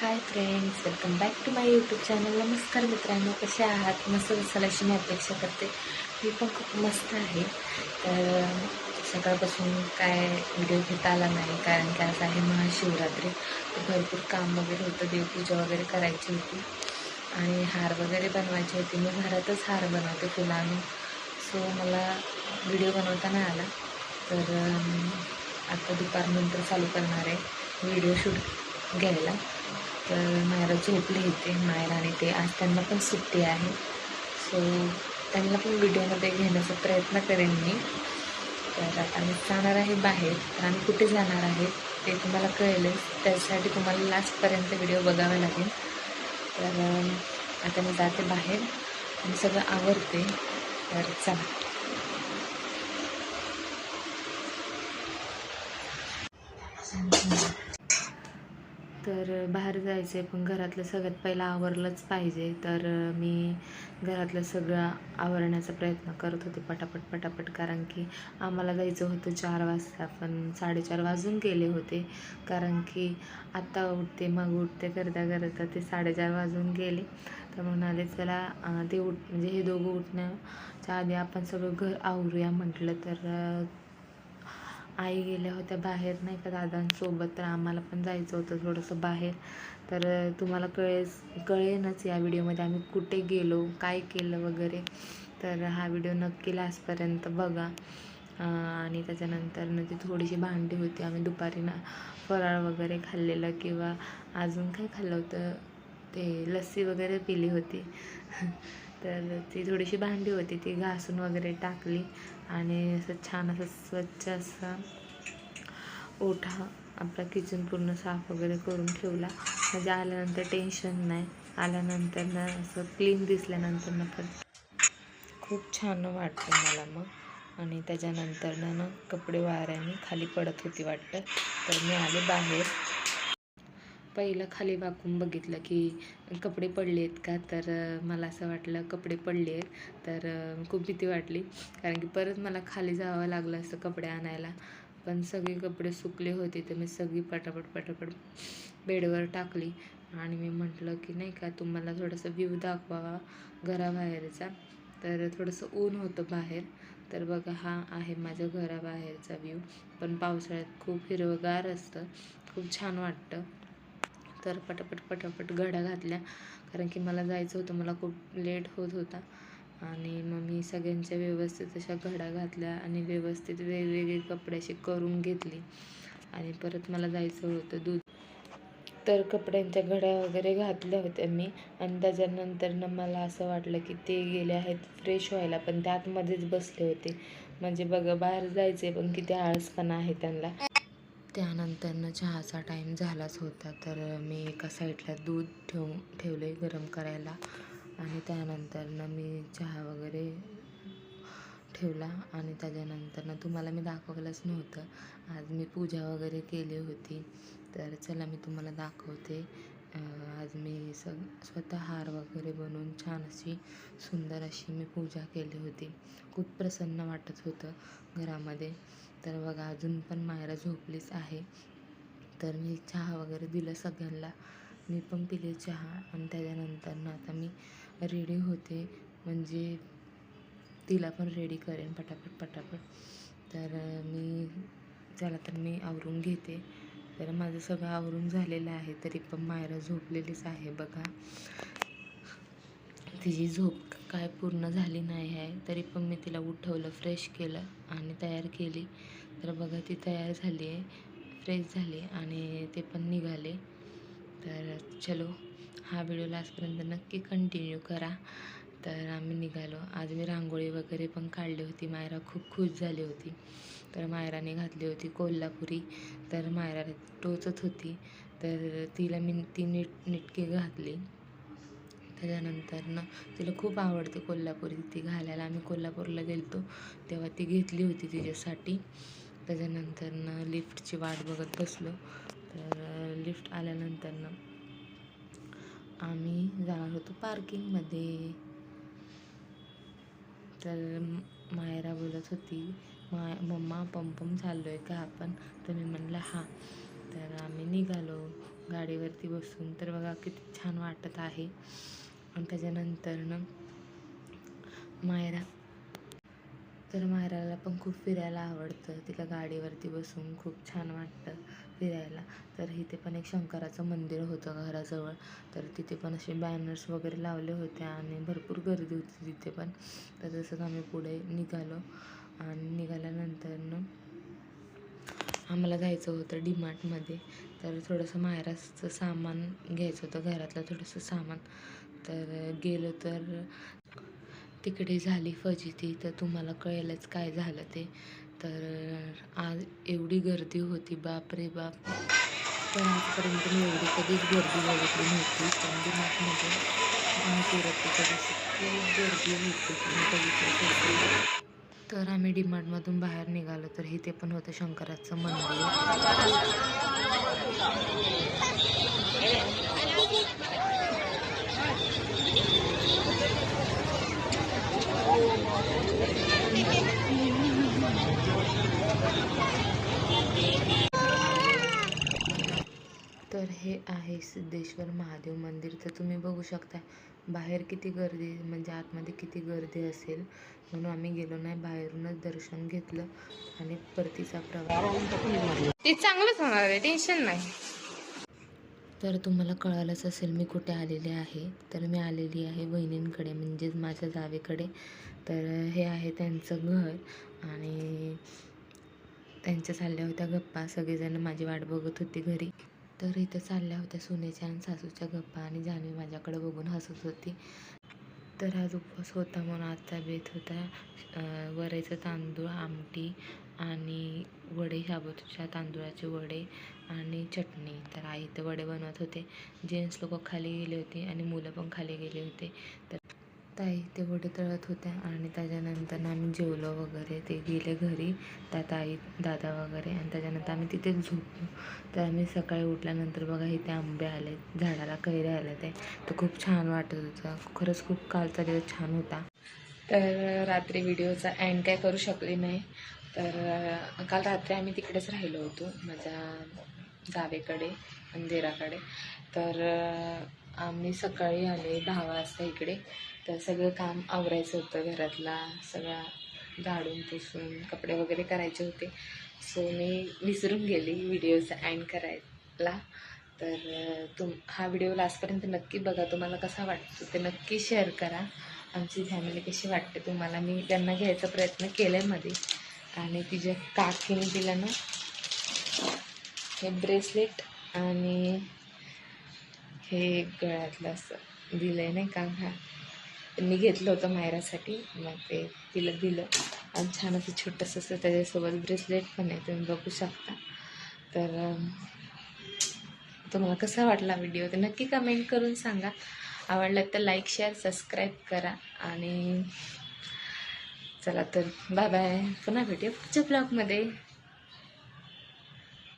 Hi friends welcome back to my YouTube channel नमस्कार मित्रांनो कसे आहात? मस्त असाल अशी मी अपेक्षा करते. मी पण खूप मस्त आहे. तर सकाळपासून काय व्हिडिओ घेता आला नाही कारण की आज आहे महाशिवरात्री. तर भरपूर काम वगैरे होतं देवपूजा वगैरे करायची होती. आणि हार वगैरे बनवायची होती. मी घरातच हार बनवते फुलांनी. सो मला व्हिडिओ बनवता नाही आला. तर आता दुपारनंतर चालू करणार आहे व्हिडिओ शूट घ्यायला. तर मायरा झोपली होते मायरा आणि ते आज त्यांना पण सुट्टी आहे. सो त्यांना पण व्हिडिओमध्ये घेण्याचा प्रयत्न करेन मी. तर आता मी जाणार आहे बाहेर तर आम्ही कुठे जाणार आहे ते तुम्हाला कळेलच. त्यासाठी तुम्हाला लास्टपर्यंत व्हिडिओ बघावा लागेल. तर आता मी जाते बाहेर. आणि सगळं आवडते तर चला. तर बाहेर जायचं आहे पण घरातलं सगळ्यात पहिलं आवरलंच पाहिजे. तर मी घरातलं सगळं आवरण्याचा प्रयत्न करत होते पटापट पटापट. कारण की आम्हाला जायचं होतं चार वाजता. पण साडेचार वाजून गेले होते. कारण की आत्ता उठते मग उठते करता करता ते साडेचार वाजून गेले. तर म्हणाले चला ते उठ म्हणजे हे दोघं उठण्याच्या आधी आपण सगळं घर आवरूया. म्हटलं तर आई गेल्या होत्या बाहेर नाही का दादांसोबत तर आम्हाला पण जायचं होतं थोडंसं बाहेर. तर तुम्हाला कळेस कळेनच या व्हिडिओमध्ये आम्ही कुठे गेलो काय केलं वगैरे. तर हा व्हिडिओ नक्की लास्टपर्यंत बघा. आणि त्याच्यानंतर न ती थोडीशी भांडी होती आम्ही दुपारी ना फराळ वगैरे खाल्लेलं किंवा अजून काय खाल्लं होतं ते लस्सी वगैरे पिली होती. तर ती थोडीशी भांडी होती ती घासून वगैरे टाकली आणि असं छान असं स्वच्छ असा ओठा आपला किचन पूर्ण साफ वगैरे करून ठेवला. म्हणजे आल्यानंतर टेन्शन नाही. आल्यानंतर ना असं क्लीन दिसल्यानंतर ना पण खूप छान वाटतं मला मग. आणि त्याच्यानंतर ना ना कपडे वाऱ्याने खाली पडत होती वाटतं. तर मी आले बाहेर. पहिलं खाली वाकून बघितलं की कपडे पडले आहेत का? तर मला असं वाटलं कपडे पडले आहेत. तर खूप भीती वाटली. कारण की परत मला खाली जावं लागलं असं कपडे आणायला. पण सगळे कपडे सुकले होते तर मी सगळी पटापट पटापट बेडवर टाकली. आणि मी म्हटलं की नाही का तुम्हाला थोडंसं व्ह्यू दाखवावा घराबाहेरचा. तर थोडंसं ऊन होतं बाहेर. तर बघा हा आहे माझ्या घराबाहेरचा व्ह्यू पण पावसाळ्यात खूप हिरवगार असतं. खूप छान वाटतं. तर पटापट पटापट घड्या घातल्या. कारण की मला जायचं होतं मला खूप लेट होत होता. आणि मग मी सगळ्यांच्या व्यवस्थित अशा घड्या घातल्या आणि व्यवस्थित वेगवेगळे कपडे असे करून घेतली. आणि परत मला जायचं होतं दूध. तर कपड्यांच्या घड्या वगैरे घातल्या होत्या मी. आणि त्याच्यानंतर ना मला असं वाटलं की ते गेले आहेत फ्रेश व्हायला पण ते आतमध्येच बसले होते. म्हणजे बघा बाहेर जायचे पण किती आळसपणा आहे त्यांना. त्यानंतरनं चहाचा टाईम झालाच होता. तर मी एका साईडला दूध ठेवू ठेवले गरम करायला. आणि त्यानंतरनं मी चहा वगैरे ठेवला. आणि त्याच्यानंतरनं तुम्हाला मी दाखवलंच नव्हतं. आज मी पूजा वगैरे केली होती. तर चला मी तुम्हाला दाखवते. आज मी सग स्वतः हार वगैरे बनवून छान अशी सुंदर अशी मी पूजा केली होती. खूप प्रसन्न वाटत होतं घरामध्ये. तर बघा अजून पण मायरा झोपलीच आहे. तर मी चहा वगैरे दिलं सगळ्यांना. मी पण पिले चहा आणि त्याच्यानंतर ना आता मी रेडी होते. म्हणजे तिला पण रेडी करेन पटापट पटापट. तर मी चला तर मी आवरून घेते. तर माझं सगळं आवरून झालेलं आहे तरी पण मायरा झोपलेलीच आहे बघा. तिची झोप काय पूर्ण झाली नाही आहे तरी पण मी तिला उठवलं फ्रेश केलं आणि तयार केली. तर बघा ती तयार झाली आहे फ्रेश झाली आणि ते पण निघाले. तर चलो हा व्हिडिओ लास्टपर्यंत नक्की कंटिन्यू करा. तर आम्ही निघालो. आज मी रांगोळी वगैरे पण काढली होती. मायरा खूप खुश झाली होती. तर मायराने घातली होती कोल्हापुरी. तर मायरा टोचत होती. तर तिला मी ती नीट नीटकी घातली. त्याच्यानंतर ना तिला खूप आवडते कोल्हापुरी ती घालायला. आम्ही कोल्हापूरला गेलतो तेव्हा ती घेतली होती तिच्यासाठी. त्याच्यानंतर ना लिफ्टची वाट बघत बसलो. तर लिफ्ट आल्यानंतर ना आम्ही जाणार होतो पार्किंगमध्ये. तर मायरा बोलत होती माय मम्मा पंपम चाललो आहे का आपण? तर मी म्हणलं हां. तर आम्ही निघालो. गाडीवरती बसून. तर बघा किती छान वाटत आहे. त्याच्यानंतरनं मायरा. तर मायराला पण खूप फिरायला आवडतं. तिला गाडीवरती बसून खूप छान वाटतं फिरायला. तर इथे पण एक शंकराचं मंदिर होतं घराजवळ. तर तिथे पण असे बॅनर्स वगैरे लावले होते आणि भरपूर गर्दी होती तिथे पण. तर तसंच आम्ही पुढे निघालो. आणि निघाल्यानंतरनं आम्हाला जायचं होतं डीमार्टमध्ये. तर थोडंसं मायराचं सामान घ्यायचं होतं. घरातलं थोडंसं सामान. तर गेलो तर तिकडे झाली फजिती तर तुम्हाला कळेलच काय झालं ते तर आज एवढी गर्दी होती बाप रे बाप पण आजपर्यंत मी एवढी कधीच गर्दी बघितली नव्हती पण डीमार्टमध्ये खूप गर्दी होती तर आम्ही डीमार्टमधून बाहेर निघालो तर इथे पण होतं शंकराचं मंदिर तर हे आहे सिद्धेश्वर महादेव मंदिर तर तुम्ही बघू शकता बाहेर किती गर्दी म्हणजे आतमध्ये किती गर्दी असेल म्हणून आम्ही गेलो नाही. बाहेरूनच दर्शन घेतलं आणि परतीचा प्रवास. ते चांगलंच होणार आहे टेन्शन नाही. तर तुम्हाला कळालंच असेल मी कुठे आलेले आहे. तर मी आलेली आहे वहिनींकडे म्हणजेच माझ्या जावेकडे. तर हे आहे त्यांचं घर आणि त्यांच्या चालल्या होत्या गप्पा. सगळेजण माझी वाट बघत होती घरी. तर इथं चालल्या होत्या सुनेच्या आणि सासूच्या गप्पा आणि जान्हवी माझ्याकडे बघून हसत होती. तर आज उपवास होता म्हणून आजचा बेत होता. अं, तांदूळ आमटी आणि वडे शाबूच्या तांदूळाचे वडे आणि चटणी. तर आई तर वडे बनवत होते. जेंट्स लोक खाली गेले होते आणि मुलं पण खाली गेले होते. तर ताई ते वडे तळत होत्या आणि त्याच्यानंतर आम्ही जेवलो वगैरे. ते गेले घरी त्या ताई दादा वगैरे आणि त्याच्यानंतर आम्ही तिथेच झोपलो. तर आम्ही सकाळी उठल्यानंतर बघा इथे आंबे आले झाडाला कैऱ्या आल्या ते तर खूप छान वाटत होतं. खरंच खूप कालचा दिवस छान होता. तर रात्री व्हिडिओचा एंड काय करू शकले नाही. तर काल रात्री आम्ही तिकडेच राहिलो होतो माझ्या गावेकडे मंदिराकडे तर आम्ही सकाळी आले दहा वाजता इकडे. तर सगळं काम आवरायचं होतं घरातला सगळा झाडून पुसून कपडे वगैरे करायचे होते. सो मी विसरून गेली व्हिडिओचा अँड करायला. तर तुम हा व्हिडिओ लास्टपर्यंत नक्की बघा तुम्हाला कसा वाटतो ते नक्की शेअर करा. आमची फॅमिली कशी वाटते तुम्हाला? मी त्यांना घ्यायचा प्रयत्न केला आहे मध्ये. आणि तिच्या काकीने दिला ना हे ब्रेसलेट आणि हे गळ्यातलं असं दिलं आहे नाही का? हां. मी घेतलं होतं मायरासाठी मग ते तिला दिलं. आणि छान असं छोटंसं असं त्याच्यासोबत ब्रेसलेट पण आहे तुम्ही बघू शकता. तर तुम्हाला कसा वाटला व्हिडिओ? तर नक्की कमेंट करून सांगा. आवडला तर लाईक शेअर सबस्क्राईब करा. आणि चला तर बाय बाय. पुन्हा भेटूया पुढच्या ब्लॉगमध्ये.